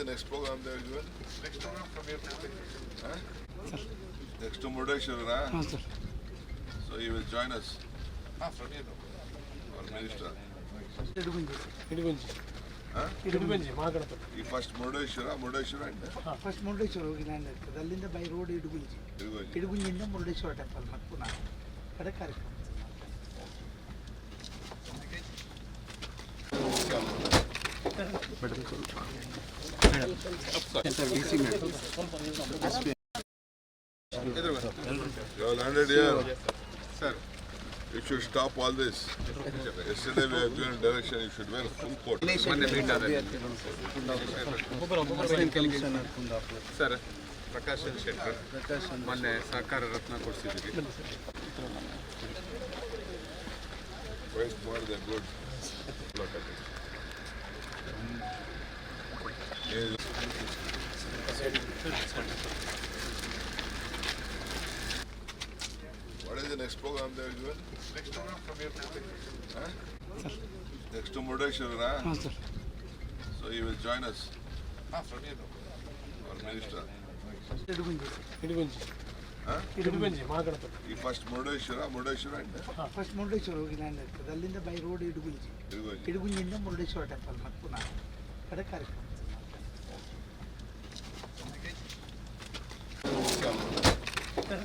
the next program they are given? Next program from your perspective. Huh? Next to Murdeshwar, Yes, sir. So you will join us, Ah, from here. no. our minister. Idagunji Idagunji Murudeshwar and first Murudeshwar ಹೋಗಿ land ಆಗ್ತದೆ ಅಲ್ಲಿಂದ by road Idagunji. ಇಡುಗುಂಜಿಯಿಂದ Murudeshwar temple ಮತ್ತು ಪುನಃ ಕಡೆ ಕಾರ್ಯಕ್ರಮ You landed here. Sir. You should stop all this. Yesterday we have given direction, you should wear full coat. ಮೊನ್ನೆ meet ಆದಲ್ಲಿ ಸರ್ ಪ್ರಕಾಶ್ ಶೆಟ್ಟರ್ ಮೊನ್ನೆ ಸಹಕಾರ ರತ್ನ ಕೊಡಿಸಿದ್ದೀವಿ Look at the good. Look at it. Yes. What is the next program they are given? Next program from here to Delhi. Next to Murdeshwar, ಹಾಂ sir. so he will join us, Ah, from here. no. our minister. Idagunji Huh? Murudeshwar and first Murudeshwar ಹೋಗಿ land ಆಗ್ತದೆ ಅಲ್ಲಿಂದ by road Idagunji. ಇಡುಗುಂಜಿಯಿಂದ Murudeshwar temple ಮತ್ತು ಪುನಃ ಕಡೆ ಕಾರ್ಯಕ್ರಮ You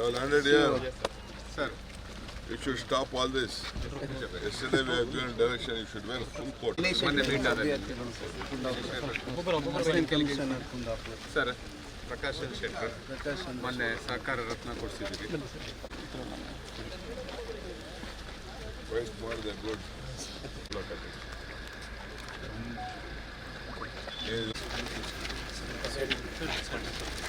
have landed here. Sir. You should stop all this. Yesterday we have given direction, you should wear full coat. Sir Prakash Shettar ಮೊನ್ನೆ ಸಹಕಾರ Ratna ಕೊಡಿಸಿದ್ದೀವಿ Wait for the good. Look at it. 嗯，对对对，所以特别差。